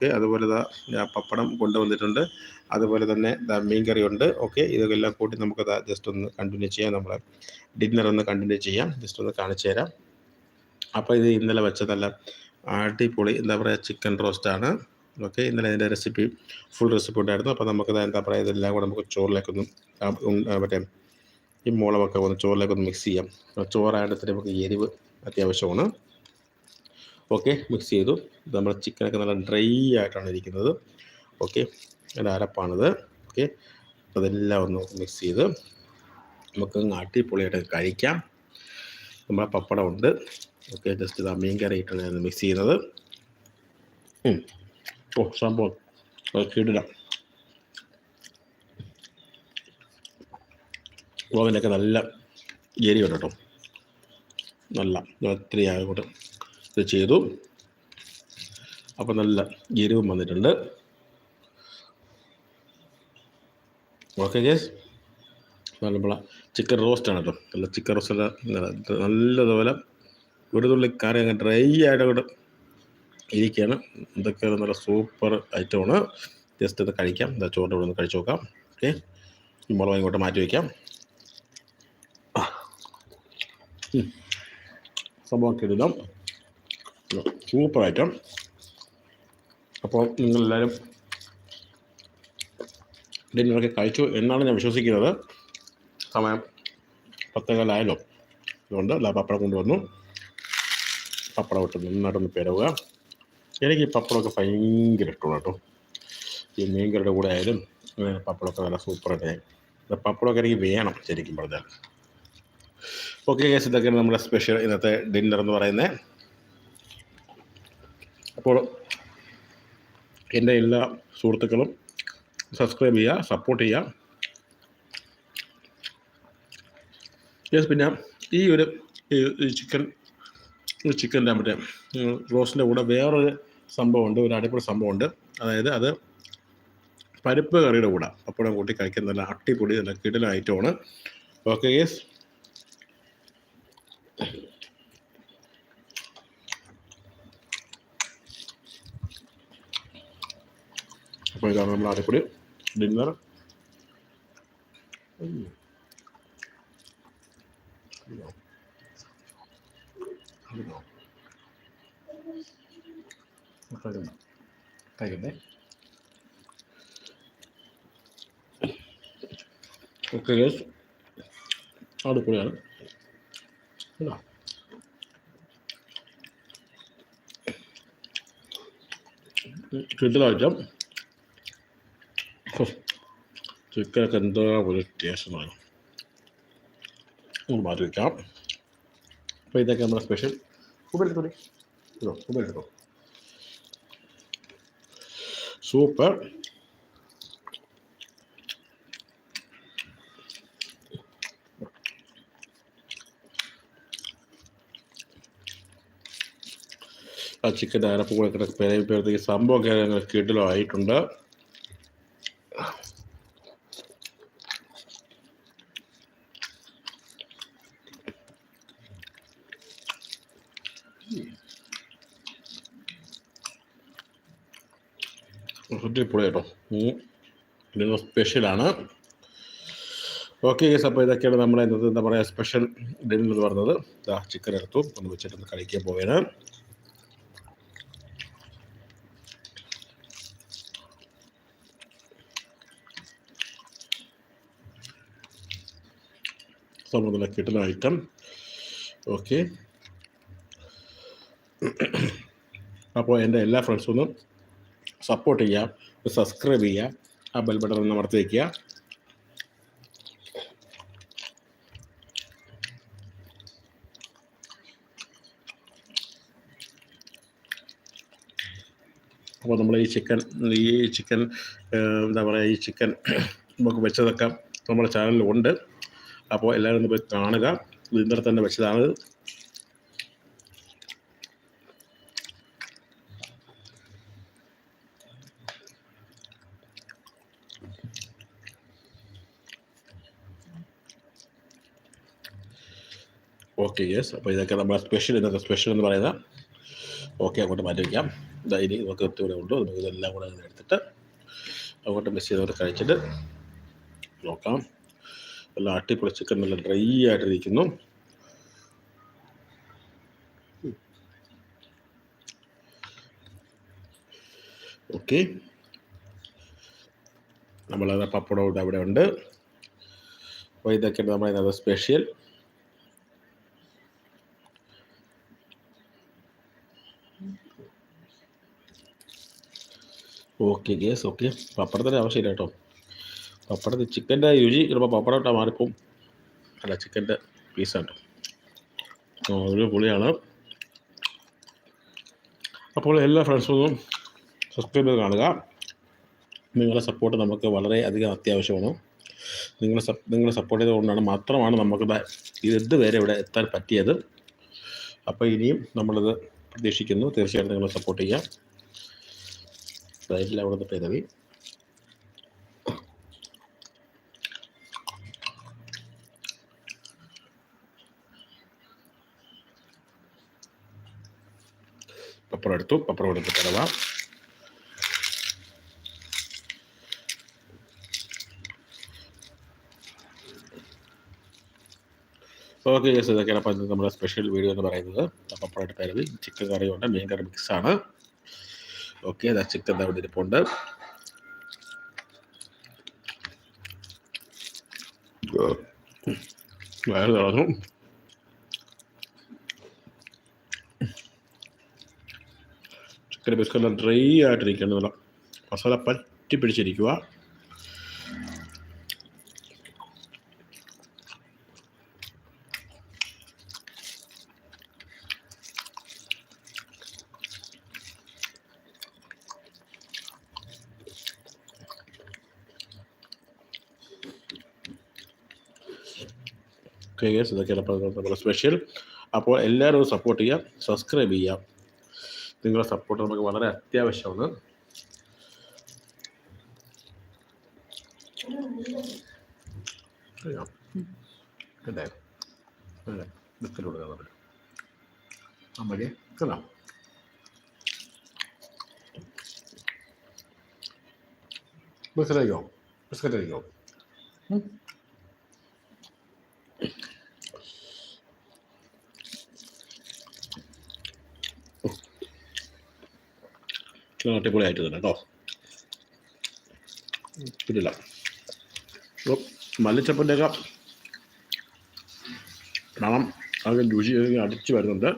Okay അതുപോലെ പപ്പടം കൊണ്ടുവന്നിട്ടുണ്ട്. അതുപോലെ തന്നെ ദാ മീൻ കറി ഉണ്ട് ഓക്കെ എല്ലാം കൂട്ടി നമുക്ക് ജസ്റ്റ് ഒന്ന് കണ്ടിന്യൂ ചെയ്യാം. നമ്മളെ ഡിന്നർ ഒന്ന് കണ്ടിന്യൂ ചെയ്യാം. ജസ്റ്റ് ഒന്ന് കാണിച്ചു തരാം. അപ്പോൾ ഇത് ഇന്നലെ വെച്ച നല്ല അടിപൊളി എന്താ പറയുക ചിക്കൻ റോസ്റ്റാണ് ഓക്കെ ഇന്നലെ അതിന്റെ റെസിപ്പി ഫുൾ റെസിപ്പി ഉണ്ടായിരുന്നു. അപ്പോൾ നമുക്ക് എന്താ പറയുക ഇതെല്ലാം കൂടെ നമുക്ക് ചോറിലേക്കൊന്നും മറ്റേ ഈ മുളകൊക്കെ ഒന്ന് ചോറിലേക്കൊന്ന് മിക്സ് ചെയ്യാം. ചോറായിട്ട് നമുക്ക് എരിവ് അത്യാവശ്യമാണ്. ഓക്കെ മിക്സ് ചെയ്തു. നമ്മുടെ ചിക്കനൊക്കെ നല്ല ഡ്രൈ ആയിട്ടാണ് ഇരിക്കുന്നത്. ഓക്കെ അതിന്റെ അരപ്പാണിത്. ഓക്കെ അതെല്ലാം ഒന്ന് മിക്സ് ചെയ്ത് നമുക്ക് അടിപൊളിയായിട്ട് കഴിക്കാം. നമ്മുടെ പപ്പടം ഉണ്ട്. ഓക്കെ ജസ്റ്റ് ഇതാ മീൻ കറി ഇട്ടാണ് ഞാൻ മിക്സ് ചെയ്യുന്നത്. ഓ സംഭവം. കിടില ഓവനൊക്കെ നല്ല ഗരി കേട്ടോ. നല്ല ഒത്തിരി ആയതുകൊണ്ട് ഇത് ചെയ്തു. അപ്പോൾ നല്ല എരിവും വന്നിട്ടുണ്ട്. Okay guys. നമ്മളെ ചിക്കൻ റോസ്റ്റാണ് കേട്ടോ. നല്ല ചിക്കൻ റോസ്റ്റ് നല്ലതുപോലെ ഒരു തുള്ളി കറി അങ്ങ് ഡ്രൈ ആയിട്ട് കൂടെ ഇരിക്കുകയാണ്. ഇതൊക്കെ നല്ല സൂപ്പർ ഐറ്റമാണ് ജസ്റ്റ് ഇത് കഴിക്കാം. എന്താ ചോറിന്റെ ഇവിടെ നിന്ന് കഴിച്ചു നോക്കാം. ഓക്കെ. മുളക് ഇങ്ങോട്ട് മാറ്റി വയ്ക്കാം സംഭവം കിടിലം സൂപ്പർ ഐറ്റം അപ്പോൾ നിങ്ങളെല്ലാവരും ഡിന്നറൊക്കെ കഴിച്ചു എന്നാണ് ഞാൻ വിശ്വസിക്കുന്നത്. സമയം പത്തേകാലായാലോ അതുകൊണ്ട് എല്ലാ പപ്പടം കൊണ്ടുവന്നു. പപ്പടം ഇട്ട് നന്നായിട്ടൊന്ന് പെരവുക. എനിക്ക് ഈ പപ്പടമൊക്കെ ഭയങ്കര ഇഷ്ടമാണ് കേട്ടോ. ഈ മീൻകറിയുടെ കൂടെ ആയാലും പപ്പടമൊക്കെ നല്ല സൂപ്പറായിട്ട് പപ്പടമൊക്കെ എനിക്ക് വേണം ശരിക്കും പറഞ്ഞാൽ. ഓക്കെ കേസ് ഇതൊക്കെയാണ് നമ്മുടെ സ്പെഷ്യൽ ഇന്നത്തെ ഡിന്നർ എന്ന് പറയുന്നത്. അപ്പോൾ എന്റെ എല്ലാ സുഹൃത്തുക്കളും സബ്സ്ക്രൈബ് ചെയ്യുക സപ്പോർട്ട് ചെയ്യുക. യെസ് പിന്നെ ഈ ഒരു ചിക്കൻ ചിക്കന്റെ മറ്റേ റോസ്റ്റിന്റെ കൂടെ വേറൊരു സംഭവമുണ്ട് ഒരു അടിപൊളി സംഭവമുണ്ട്. അതായത് അത് പരിപ്പ് കറിയുടെ കൂടെ പപ്പടം കൂട്ടി കഴിക്കുന്ന നല്ല അട്ടിപ്പൊടി നല്ല കിടല ഐറ്റമാണ്. ഓക്കെ യെസ് അപ്പോൾ ഇതാണ് നമ്മൾ അടിപൊളി ഡിന്നർ. കഴിക്കട്ടെ. ഓക്കെ യെസ് അടിപൊളിയാണ്. കേട്ടോ കിട്ടിലായിട്ടും ചിക്കനൊക്കെ എന്താ ഒരു ടേസ്റ്റാണ് നമുക്ക് മാറ്റി വയ്ക്കാം അപ്പോൾ ഇതൊക്കെ നമ്മുടെ സ്പെഷ്യൽ ഉപരിത്തോടി ഇതോ ഉപരിട്ടോ സൂപ്പർ ആ ചിക്കന്റെ അരപ്പ് കൂടെ കിടക്ക് പേരത്തേക്ക് സംഭവം ഞങ്ങൾ കിടിലോ ആയിട്ടുണ്ട് അടിപൊളി കേട്ടോ ഇതിന് സ്പെഷ്യലാണ് ഓക്കെ ഗേസ് അപ്പോൾ ഇതൊക്കെയാണ് നമ്മൾ ഇന്നത്തെ എന്താ പറയുക സ്പെഷ്യൽ ഡിന്നർ എന്ന് പറഞ്ഞത്. ഇതാ ചിക്കൻ എടുത്തു ഒന്ന് വെച്ചിട്ടൊന്ന് കഴിക്കാൻ പോവുകയാണ് സംബന്ധം കിട്ടുന്ന ഐറ്റം ഓക്കെ അപ്പോൾ എന്റെ എല്ലാ ഫ്രണ്ട്സും ഒന്ന് സപ്പോർട്ട് ചെയ്യുക സബ്സ്ക്രൈബ് ചെയ്യുക ആ ബെൽ ബട്ടൺ ഒന്ന് അമർത്തി വയ്ക്കുക. അപ്പോൾ നമ്മൾ ഈ ചിക്കൻ ഈ ചിക്കൻ എന്താ പറയുക ഈ ചിക്കൻ നമുക്ക് വെച്ചതൊക്കെ നമ്മുടെ ചാനലിൽ ഉണ്ട്. അപ്പോൾ എല്ലാവരും ഒന്ന് പോയി കാണുക. ഇന്നലെ തന്നെ വെച്ചതാണ്. ഓക്കെ യെസ് അപ്പോൾ ഇതൊക്കെ നമ്മുടെ സ്പെഷ്യൽ ഇന്നത്തെ സ്പെഷ്യൽ എന്ന് പറയുന്നത് ഓക്കെ അങ്ങോട്ട് മാറ്റി വയ്ക്കാം ഇനി നമുക്ക് ഒത്തിരി ഉണ്ട് നമുക്ക് ഇതെല്ലാം കൂടെ എടുത്തിട്ട് അങ്ങോട്ട് മിക്സ് ചെയ്തോടെ കഴിച്ചിട്ട് നോക്കാം നല്ല അട്ടിപ്പൊളി ചിക്കൻ നല്ല ഡ്രൈ ആയിട്ടിരിക്കുന്നു ഓക്കെ നമ്മളത് പപ്പടം ഇവിടെ അവിടെ ഉണ്ട് അപ്പോൾ ഇതൊക്കെയാണ് നമ്മുടെ സ്പെഷ്യൽ ഓക്കെ ഗ്യാസ് ഓക്കെ പപ്പടത്തിന്റെ ആവശ്യമില്ല കേട്ടോ. പപ്പടത്തിൽ ചിക്കന്റെ രുചി ചിലപ്പോൾ പപ്പടം ഇട്ടാൽ മാറിപ്പോവും. അല്ല ചിക്കന്റെ പീസാണ് ഒരു പുളിയാണ്. അപ്പോൾ എല്ലാ ഫ്രണ്ട്സും സബ്സ്ക്രൈബ് ചെയ്ത് കാണുക. നിങ്ങളുടെ സപ്പോർട്ട് നമുക്ക് വളരെ അധികം അത്യാവശ്യമാണ്. നിങ്ങൾ നിങ്ങൾ സപ്പോർട്ട് ചെയ്തുകൊണ്ടാണ് മാത്രമാണ് നമുക്ക് ഇത് വരെ ഇവിടെ എത്താൻ പറ്റിയത്. അപ്പോൾ ഇനിയും നമ്മളിത് പ്രതീക്ഷിക്കുന്നു. തീർച്ചയായിട്ടും നിങ്ങൾ സപ്പോർട്ട് ചെയ്യാം. സൈഡിൽ അവിടെ നിന്ന് പെരവി പപ്പടം എടുത്തു പപ്പടം എടുത്ത് പിറവ ഓക്കെ യെസ് ഇതൊക്കെയാണ് അപ്പം നമ്മുടെ സ്പെഷ്യൽ വീഡിയോ എന്ന് പറയുന്നത്? പപ്പടമായിട്ട് പിറവി ചിക്കൻ കറിയുണ്ട് മീൻ കറി മിക്സാണ് ഓക്കെ അതാ ചിക്കൻ അവിടെ ഇരിപ്പുണ്ട് ചിക്കൻ ബിസ്ക്കറ്റ് ഡ്രൈ ആയിട്ടിരിക്കേണ്ടതല്ല മസാല പറ്റി പിടിച്ചിരിക്കുക ഓക്കെ ഗേസ് ഇതൊക്കെയാണ് നമ്മുടെ സ്പെഷ്യൽ അപ്പോൾ എല്ലാവരും സപ്പോർട്ട് ചെയ്യാം സബ്സ്ക്രൈബ് ചെയ്യാം നിങ്ങളുടെ സപ്പോർട്ട് നമുക്ക് വളരെ അത്യാവശ്യമാണ്. അല്ലേ അല്ലേ ബിസ്ക്കറ്റ് കൊടുക്കാൻ പറ്റും. ആ മതി. കണ്ടോ ബിസ്ക്കറ്റ് കഴിക്കോ? അടിപൊളിയായിട്ട് തന്നെ കേട്ടോ പിന്നില്ല അപ്പോൾ മല്ലിച്ചപ്പന്റെയൊക്കെ മണം അതിന്റെ രുചി അടിച്ചു വരുന്നുണ്ട്.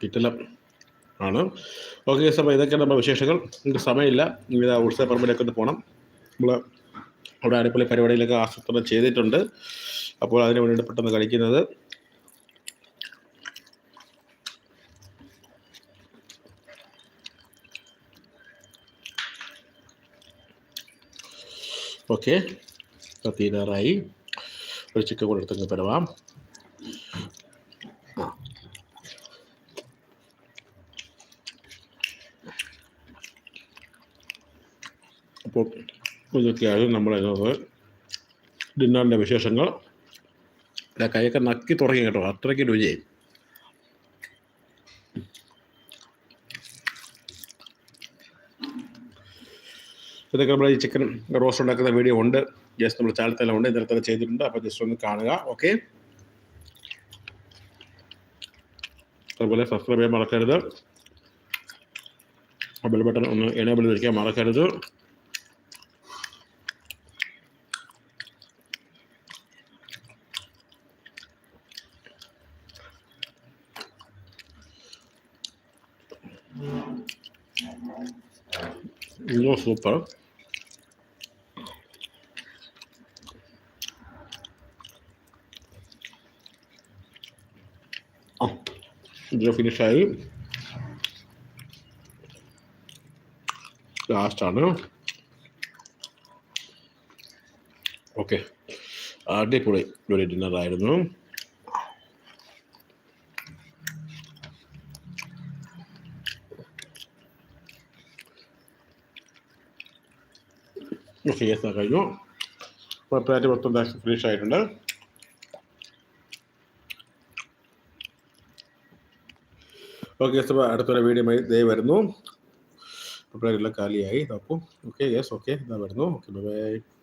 കിട്ടില്ല ആണ് ഓക്കെ അപ്പോൾ ഇതൊക്കെയാണ് നമ്മുടെ വിശേഷങ്ങൾ. നമുക്ക് സമയമില്ല. ഇങ്ങനെ ഉത്സവ പറമ്പിലേക്ക് ഒന്ന് പോകണം നമ്മൾ അവിടെ അടിപൊളി പരിപാടിയിലൊക്കെ ആസൂത്രണം ചെയ്തിട്ടുണ്ട്. അപ്പോൾ അതിന് വേണ്ടിയിട്ട് പെട്ടെന്ന് കഴിക്കുന്നത് ഓക്കെ. തീരാറായി. ഒരു ചിക്കൻ കൂടെ എടുത്തങ്ങ് തരവാം. ആ. അപ്പോൾ ഇതൊക്കെയാണ് നമ്മൾ അതിനകത്ത് ഡിന്നറിന്റെ വിശേഷങ്ങൾ. കൈയൊക്കെ നക്കി തുടങ്ങി കേട്ടോ. അത്രയ്ക്ക് രുചിയായി. ഇതൊക്കെ നമ്മൾ ഈ ചിക്കൻ റോസ്റ്റ് ഉണ്ടാക്കുന്ന വീഡിയോ ഉണ്ട്. ജസ്റ്റ് നമ്മൾ ചാലത്തെല്ലാം ഉണ്ട്. ഇതിനകത്ത് ചെയ്തിട്ടുണ്ട്. അപ്പോൾ ജസ്റ്റ് ഒന്ന് കാണുക. ഓക്കെ അതുപോലെ സബ്സ്ക്രൈബ് ചെയ്യാൻ മറക്കരുത്. ബെൽ ബട്ടൺ ഒന്ന് എനേബിൾ ചെയ്തിരിക്കാൻ മറക്കരുത്. സൂപ്പർ ഇത് ഫിനിഷായി ലാസ്റ്റാണ് ഓക്കെ അടിപൊളി ഒരു ഡിന്നറായിരുന്നു ആയിരുന്നു. യെസ് കഴിഞ്ഞു. അപ്പോൾ പ്ലേറ്റ് മൊത്തം ഫിനിഷ് ആയിട്ടുണ്ട്. ഓക്കെ യെസ് അപ്പോൾ അടുത്തൊരു വീഡിയോ ദേ വരുന്നു. എല്ലാം കാലിയായി. അപ്പോൾ. ഓക്കെ യെസ് ഓക്കെ ഇതാ വരുന്നു. Okay bye